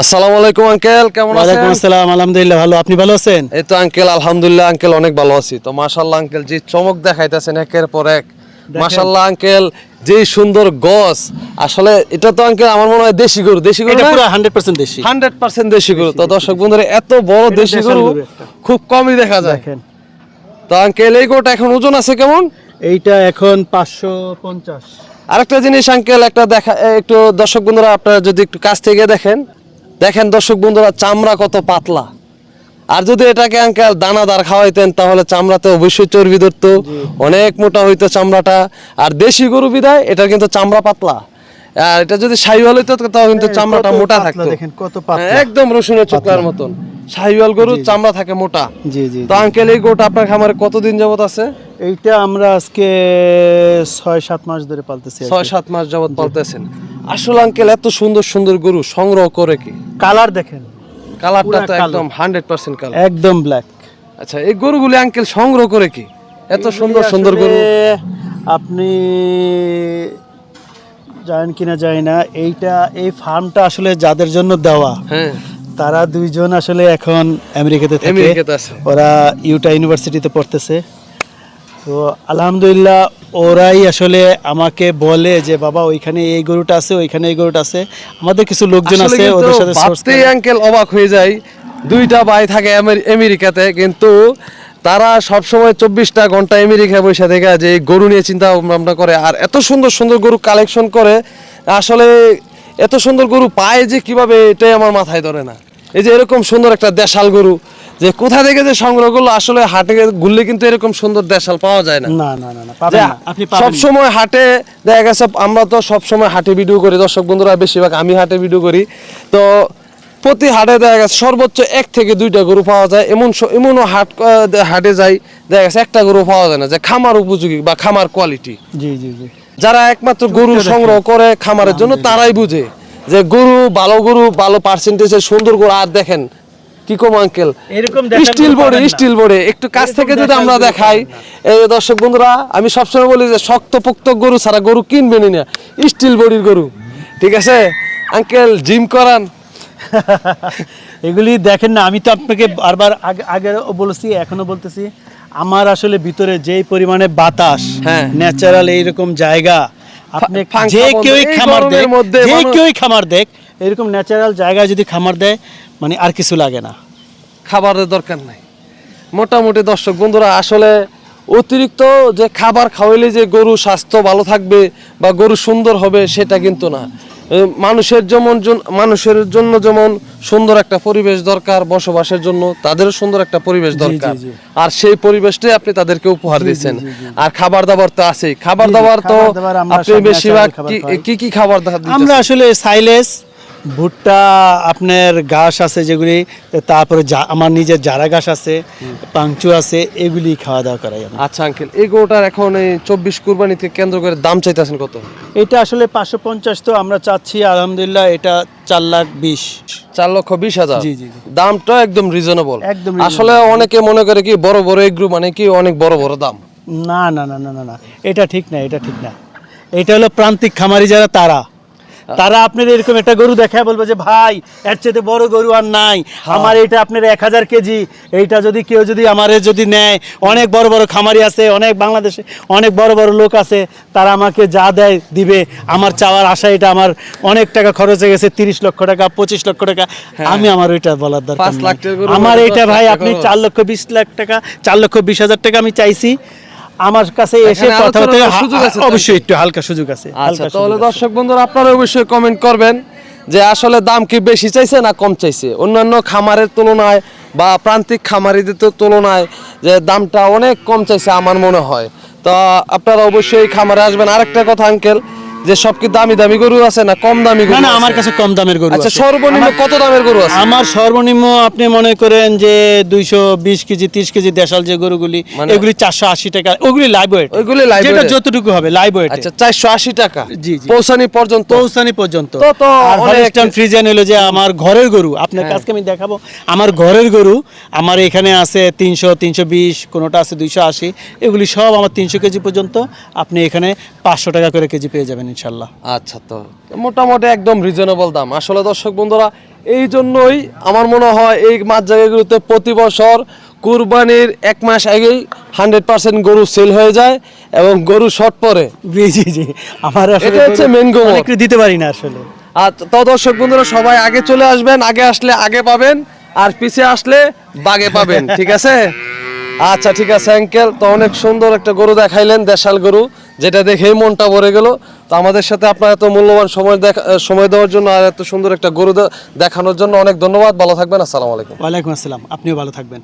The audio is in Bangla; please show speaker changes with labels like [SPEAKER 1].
[SPEAKER 1] আসসালামু আলাইকুম আঙ্কেল। কেমন
[SPEAKER 2] ওয়ালাইকুম
[SPEAKER 1] আছেন
[SPEAKER 2] আসসালাম আলহামদুলিল্লাহ ভালো। আপনি ভালো আছেন?
[SPEAKER 1] এই তো আঙ্কেল আলহামদুলিল্লাহ আঙ্কেল অনেক ভালো আছি। তো মাশাল্লাহ আঙ্কেল যে চমক দেখাইতেছেন একের পর এক। মাশাল্লাহ আঙ্কেল যে সুন্দর গছ। আসলে এটা তো আঙ্কেল আমার মনে হয় দেশি গরু। দেশি গরু
[SPEAKER 2] এটা পুরো হান্ড্রেড পার্সেন্ট দেশি।
[SPEAKER 1] হান্ড্রেড পার্সেন্ট দেশি গরু। তো দর্শক বন্ধুরা এত বড় দেশি গরু খুব কমই দেখা যায়।
[SPEAKER 2] দেখেন।
[SPEAKER 1] তো আঙ্কেল এই গরুটা এখন ওজন আছে কেমন?
[SPEAKER 2] এইটা এখন পাঁচশো পঞ্চাশ।
[SPEAKER 1] আরেকটা জিনিস আঙ্কেল একটা দেখা একটু দর্শক বন্ধুরা আপনারা যদি একটু কাছ থেকে দেখেন দেখেন দর্শক বন্ধুরা চামড়া কত পাতলা। আর যদি এটাকে আঙ্কেল দানাদার খাওয়াইতেন তাহলে চামড়াতে অবশ্যই চর্বি ধরতো। অনেক মোটা হইতো চামড়াটা। আর দেশি গরু বিদায় এটা কিন্তু চামড়া পাতলা। আর এটা যদি শাহিওয়াল হইতো তাহলে কিন্তু চামড়াটা মোটা থাকতো।
[SPEAKER 2] দেখেন, কত পাতলা।
[SPEAKER 1] হ্যাঁ, একদম রসুনের চোখলার মতন। শাহিওয়াল গরু চামড়া থাকে মোটা।
[SPEAKER 2] জি জি
[SPEAKER 1] তো আঙ্কেল এই গরুটা আপনার খামারে কতদিন যাবত আছে?
[SPEAKER 2] এইটা আমরা আজকে ছয় সাত মাস ধরে পালতেছি
[SPEAKER 1] ছয় সাত মাস যাবত পালতেছেন। আসলে আঙ্কেল এত সুন্দর সুন্দর গরু সংগ্রহ করে কি?
[SPEAKER 2] কালার দেখেন।
[SPEAKER 1] কালারটা তো একদম হান্ড্রেড পার্সেন্ট কালার
[SPEAKER 2] একদম ব্ল্যাক
[SPEAKER 1] আচ্ছা এই গরুগুলি আঙ্কেল সংগ্রহ করে কি? এত সুন্দর সুন্দর গরু।
[SPEAKER 2] আপনি জানেন কিনা জানি না এইটা এই ফার্মটা আসলে যাদের জন্য দেওয়া
[SPEAKER 1] হ্যাঁ।
[SPEAKER 2] তারা দুইজন আসলে এখন আমেরিকাতে থাকে। ওরা ইউটা ইউনিভার্সিটিতে পড়তেছে। তো আলহামদুলিল্লাহ ওরাই আসলে আমাকে বলে যে বাবা ওইখানে এই গরুটা আছে ওইখানে এই গরুটা আছে। আমাদের কিছু লোকজন আছে ওদের সাথে
[SPEAKER 1] ভাবতেই আঙ্কেল অবাক হয়ে যায়। দুইটা ভাই থাকে আমেরিকাতে কিন্তু তারা সব সময় চব্বিশটা ঘণ্টা আমেরিকায় বসে থেকে যে গরু নিয়ে চিন্তা ভাবনা করে। আর এত সুন্দর সুন্দর গরু কালেকশন করে আসলে এত সুন্দর গরু পায় যে কীভাবে এটাই আমার মাথায় ধরে না। এই যে এরকম সুন্দর একটা দেশাল গরু যে কোথা থেকে যে সংগ্রহ করল আসলে হাটে ঘুরলে কিন্তু এরকম সুন্দর দেশাল পাওয়া যায় না।
[SPEAKER 2] না না না
[SPEAKER 1] সব সময় হাটে দেখা গেছে আমরা তো সব সময় হাটে ভিডিও করি দর্শক বন্ধুরা বেশিরভাগ আমি হাটে ভিডিও করি। তো প্রতি হাটে দেখা গেছে সর্বোচ্চ এক থেকে দুইটা গরু পাওয়া যায়। এমন এমনও হাট হাটে যাই দেখা গেছে একটা গরু পাওয়া যায় না যে খামার উপযোগী বা খামার কোয়ালিটি
[SPEAKER 2] জি জি জি।
[SPEAKER 1] যারা একমাত্র গরু সংগ্রহ করে খামারের জন্য তারাই বুঝে যে গরু ভালো গরু ভালো পার্সেন্টেজের সুন্দর গরু আর দেখেন কি কম আঙ্কেল
[SPEAKER 2] এরকম
[SPEAKER 1] স্টিল বোর্ডে স্টিল বোর্ডে একটু কাছ থেকে যদি আমরা দেখাই এই দর্শক বন্ধুরা আমি সবসময় বলি যে শক্ত পোক্ত গরু ছাড়া গরু কিনবেনই না। স্টিল বডির গরু। ঠিক আছে? আঙ্কেল জিম করান।
[SPEAKER 2] এগুলি দেখেন না আমি তো আপনাকে বারবার আগে আগেও বলেছি এখনও বলতেছি আমার আসলে ভিতরে যেই পরিমাণে বাতাস
[SPEAKER 1] হ্যাঁ।
[SPEAKER 2] ন্যাচারাল এইরকম জায়গা আপনি যে কেউই খামার
[SPEAKER 1] মধ্যে
[SPEAKER 2] যে কেউই খামার দেখ এরকম ন্যাচারাল জায়গায় যদি খামার দেয় মানে আর কিছু লাগে না।
[SPEAKER 1] খাবারের দরকার নাই। মোটামুটি দর্শক বন্ধুরা আসলে অতিরিক্ত যে খাবার খাওয়াইলে যে গরু স্বাস্থ্য ভালো থাকবে বা গরু সুন্দর হবে সেটা কিন্তু না। মানুষের যেমন মানুষের জন্য যেমন সুন্দর একটা পরিবেশ দরকার বসবাসের জন্য তাদেরও সুন্দর একটা পরিবেশ দরকার। আর সেই পরিবেশটাই আপনি তাদেরকে উপহার দিচ্ছেন আর খাবার দাবার তো আছেই। খাবার দাবার তো আপনি বেশিরভাগ কি- কি কি খাবার দাবার
[SPEAKER 2] আমরা আসলে সাইলেস ভুট্টা আপনার ঘাস আছে যেগুলি তারপরে আমার নিজের জারা ঘাস আছে পাংচু আছে এগুলি খাওয়া দাওয়া করাই
[SPEAKER 1] আচ্ছা আঙ্কেল এই গরুটার এখন এই চব্বিশ কুরবানিতে কেন্দ্র করে দাম চাইতেছেন কত?
[SPEAKER 2] এটা আসলে পাঁচশো পঞ্চাশ তো আমরা চাচ্ছি আলহামদুলিল্লাহ এটা চার লাখ বিশ।
[SPEAKER 1] চার লক্ষ বিশ হাজার?
[SPEAKER 2] জি, জি, জি।
[SPEAKER 1] দামটা একদম রিজনেবল
[SPEAKER 2] একদম
[SPEAKER 1] আসলে অনেকে মনে করে কি বড় বড় এগ্রু মানে কি অনেক বড় বড় দাম?
[SPEAKER 2] না না না না না না। এটা ঠিক না এটা ঠিক না। এটা হলো প্রান্তিক খামারি যারা তারা। তারা আপনার এরকম একটা গরু দেখায় বলবে যে ভাই এর চেয়ে বড় গরু আর নাই। আমার এটা আপনার এক হাজার কেজি। এইটা যদি কেউ যদি আমারে যদি নেয় অনেক বড় বড় খামারি আছে অনেক বাংলাদেশে অনেক বড় বড় লোক আছে তারা আমাকে যা দেয় দিবে। আমার চাওয়ার আশা এটা আমার অনেক টাকা খরচ হয়ে গেছে তিরিশ লক্ষ টাকা পঁচিশ লক্ষ টাকা। আমি আমার ওইটা বলার দরকার আমার এইটা ভাই আপনি চার লক্ষ বিশ লাখ টাকা চার লক্ষ বিশ হাজার টাকা আমি চাইছি। আমার কাছে এসে কথা বলতে
[SPEAKER 1] আলোচনার সুযোগ আছে তো?
[SPEAKER 2] অবশ্যই একটু হালকা সুযোগ আছে
[SPEAKER 1] আচ্ছা তাহলে দর্শক বন্ধুরা আপনারা অবশ্যই কমেন্ট করবেন যে আসলে দাম কি বেশি চাইছে না কম চাইছে? অন্যান্য খামারের তুলনায় বা প্রান্তিক খামারিদের তুলনায় যে দামটা অনেক কম চাইছে আমার মনে হয়। তো আপনারা অবশ্যই খামারে আসবেন। আরেকটা কথা আঙ্কেল যে সব কি দামি দামি গরু আছে না কম দামি গরু
[SPEAKER 2] না আমার কাছে কম দামের গরু
[SPEAKER 1] আচ্ছা
[SPEAKER 2] আছে।
[SPEAKER 1] সর্বনিম্ন কত দামের গরু আছে?
[SPEAKER 2] আমার সর্বনিম্ন আপনি মনে করেন যে দুইশো বিশ কেজি তিরিশ কেজি দেশাল যে গরুগুলি
[SPEAKER 1] মানে-
[SPEAKER 2] এগুলি চারশো আশি টাকা। ওগুলি লাইভ ওয়েট
[SPEAKER 1] ওইগুলি live
[SPEAKER 2] যেটা যতটুকু হবে লাইভ ওয়েট
[SPEAKER 1] আচ্ছা চারশো আশি টাকা।
[SPEAKER 2] জি, জি।
[SPEAKER 1] পৌঁছানি পর্যন্ত।
[SPEAKER 2] পৌঁছানি পর্যন্ত।
[SPEAKER 1] তো তো
[SPEAKER 2] আর হলিস্টান ফ্রিজিয়ান হলো যে আমার ঘরের গরু আপনার কাছকে আমি দেখাবো আমার ঘরের গরু আমার এখানে আছে তিনশো তিনশো বিশ কোনোটা আছে দুইশো আশি এগুলি সব আমার তিনশো কেজি পর্যন্ত আপনি এখানে পাঁচশো টাকা করে কেজি পেয়ে যাবেন ইনশাল্লাহ
[SPEAKER 1] আচ্ছা তো। মোটামুটি একদম রিজনেবল দাম। আসলে দর্শক বন্ধুরা এই জন্যই আমার মনে হয় এই মাছ জায়গাগুলোতে প্রতি বছর কুরবানির এক মাস আগেই হান্ড্রেড পার্সেন্ট গরু সেল হয়ে যায় এবং গরু শর্ট পরে।
[SPEAKER 2] জি জি জি। আমার
[SPEAKER 1] এটা হচ্ছে main গোবর।
[SPEAKER 2] অনেক দিতে পারি না আসলে।
[SPEAKER 1] আর তো দর্শক বন্ধুরা সবাই আগে চলে আসবেন আগে আসলে আগে পাবেন আর পিছে আসলে বাগে পাবেন ঠিক আছে? আচ্ছা ঠিক আছে আঙ্কেল তো অনেক সুন্দর একটা গরু দেখাইলেন দেশাল গরু। যেটা দেখেই মনটা ভরে গেল। তো আমাদের সাথে আপনার এত মূল্যবান সময় দেখা সময় দেওয়ার জন্য আর এত সুন্দর একটা গরু দেখানোর জন্য অনেক ধন্যবাদ। ভালো থাকবেন, আসসালামু আলাইকুম।
[SPEAKER 2] ওয়ালাইকুম আসসালাম। আপনিও ভালো থাকবেন।